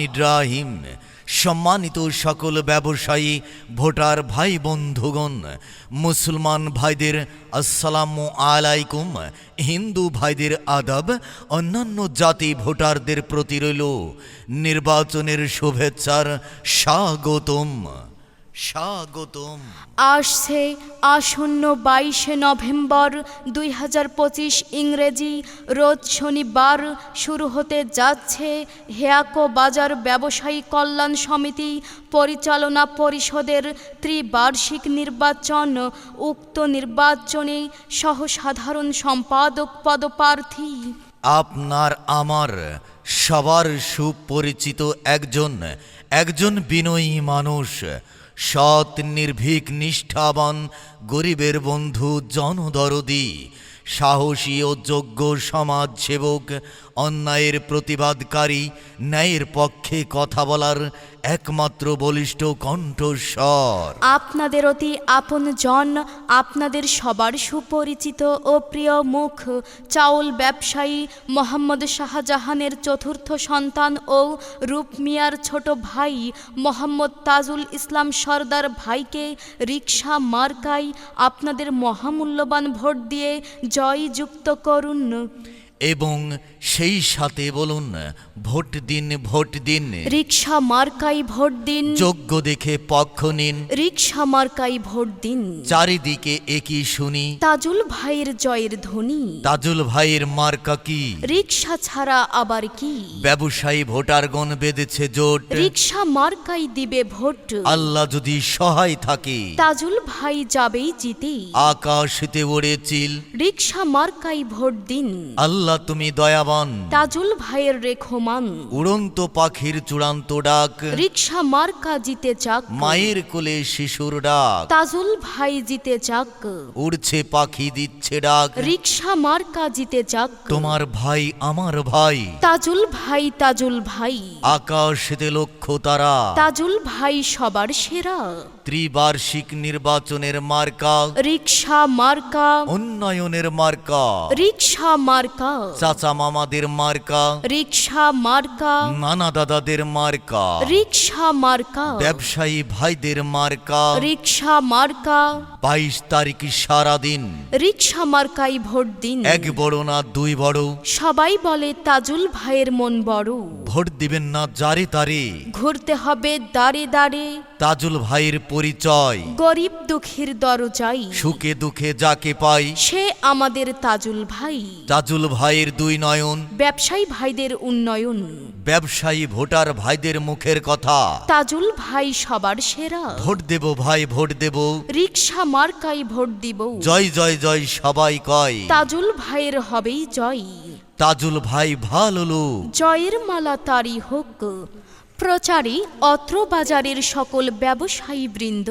ইব্রাহিম। সম্মানিত সকল ব্যবসায়ী, ভোটার ভাই বন্ধুগণ, মুসলমান ভাইদের আসসালামু আলাইকুম। হিন্দু ভাইদের আদাব, অন্যান্য জাতি ভোটারদের প্রতি রইল। নির্বাচনের শুভেচ্ছার স্বাগতম। স্বাগতম। আসছে আসন্ন বাইশে নভেম্বর দুই হাজার পঁচিশ ইংরেজি। রোজ শনিবার শুরু হতে যাচ্ছে হেয়াকো বাজার ব্যবসায়ী কল্যাণ সমিতি পরিচালনা পরিষদের ত্রিবার্ষিক নির্বাচন। উক্ত নির্বাচনে সহ সাধারণ সম্পাদক পদপ্রার্থী। আপনার আমার সবার সুপরিচিত একজন একজন বিনয়ী মানুষ সৎ, নির্ভীক, নিষ্ঠাবান, গরিবের বন্ধু, জনদরদি, সাহসী ও যোগ্য সমাজ সেবক অন্যায়ের প্রতিবাদকারী, ন্যায়ের পক্ষে কথা বলার একমাত্র বলিষ্ঠ কণ্ঠস্বর। আপনাদের অতি আপন জন, আপনাদের সবার সুপরিচিত ও প্রিয় মুখ, চাউল ব্যবসায়ী মোহাম্মদ শাহজাহানের চতুর্থ সন্তান ও রূপ মিয়ার ছোট ভাই মোহাম্মদ তাজুল ইসলাম সর্দার ভাইকে রিক্সা মার্কাই আপনাদের মহামূল্যবান ভোট দিয়ে জয়যুক্ত করুন। এবং সেই সাথে বলুন ভোট দিন ভোট দিন। রিক্সা মার্কাই ভোট দিন। যোগ্য দেখে পক্ষ নিন। রিক্সা মার্কাই ভোট দিন। চারিদিকে একই শুনি। তাজুল ভাইয়ের জয়ের ধ্বনি। তাজুল ভাইয়ের মার্কা কি? রিক্সা ছাড়া আবার কি? ব্যবসায়ী ভোটারগণ বেঁধেছে জোট। রিক্সা মার্কাই দিবে ভোট। আল্লাহ যদি সহায় থাকে। তাজুল ভাই যাবেই জিতে। আকাশেতে ওড়ে চিল। রিক্সা মার্কাই ভোট দিন। আল্লাহ তুমি দয়াবান। তাজুল ভাইয়ের রেখমান। উড়ন্ত পাখির চূড়ান্ত ডাক। রিক্সা মার্কা জিতে যাক মায়ের কোলে শিশুর ডাক। তাজুল ভাই জিতে যাক উড়ছে পাখি দিচ্ছে ডাক। রিক্সা মার্কা জিতে যাক তোমার ভাই আমার ভাই। তাজুল ভাই তাজুল ভাই। আকাশেতে লক্ষ্য তারা। তাজুল ভাই সবার সেরা। ত্রিবার্ষিক নির্বাচনের মার্কা। রিক্সা মার্কা। উন্নয়নের মার্কা। রিক্সা মার্কা। চাচা মামাদের মার্কা রিক্সা মার্কা নানা দাদাদের মার্কা রিক্সা মার্কা ব্যবসায়ী ভাইদের মার্কা রিক্সা মার্কা বাইশ তারিখ সারাদিন রিক্সা মার্কাই ভোট দিন এক বড় না দুই বড় সবাই বলে তাজুল ভাইয়ের মন বড় ভোট দিবেন না যারে তারে ঘুরতে হবে দাঁড়ে দাঁড়ে তাজুল ভাইয়ের পরিচয়। গরিব দুঃখীর দরজাই। সুখে দুঃখে যাকে পাই। সে আমাদের তাজুল ভাই। তাজুল ভাইয়ের দুই নয়ন। ব্যবসায়ী ভাইদের উন্নয়ন। ব্যবসায়ী ভোটার ভাইদের মুখের কথা। তাজুল ভাই সবার সেরা। ভোট দেব ভাই ভোট দেব। রিক্সা মার্কাই ভোট দিব। জয় জয় জয় সবাই কয়। তাজুল ভাইয়ের হবেই জয়। তাজুল ভাই ভালো লোক। জয়ের মালা তারি হোক। প্রচারে অত্র বাজারের সকল ব্যবসায়ী বৃন্দ